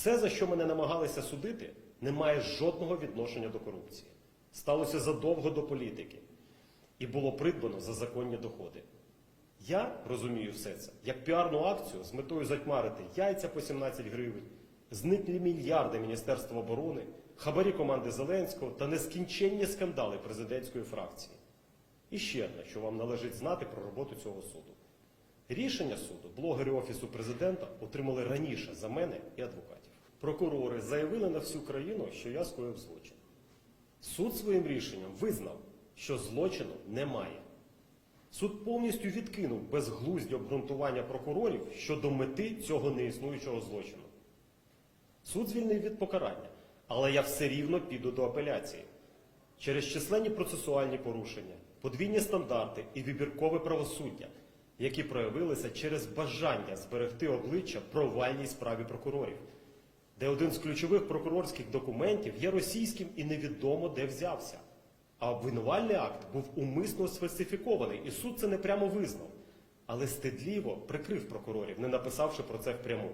Все, за що мене намагалися судити, не має жодного відношення до корупції. Сталося задовго до політики і було придбано за законні доходи. Я розумію все це як піарну акцію з метою затьмарити яйця по 17 гривень, зниклі мільярди Міністерства оборони, хабарі команди Зеленського та нескінченні скандали президентської фракції. І ще одне, що вам належить знати про роботу цього суду. Рішення суду блогери Офісу президента отримали раніше за мене і адвокатів. Прокурори заявили на всю країну, що я скоїв злочин. Суд своїм рішенням визнав, що злочину немає. Суд повністю відкинув безглузді обґрунтування прокурорів щодо мети цього неіснуючого злочину. Суд звільнив від покарання, але я все рівно піду до апеляції. Через численні процесуальні порушення, подвійні стандарти і вибіркове правосуддя, які проявилися через бажання зберегти обличчя провальній справі прокурорів, де один з ключових прокурорських документів є російським і невідомо де взявся. А обвинувальний акт був умисно сфальсифікований, і суд це не прямо визнав, але стидливо прикрив прокурорів, не написавши про це впряму.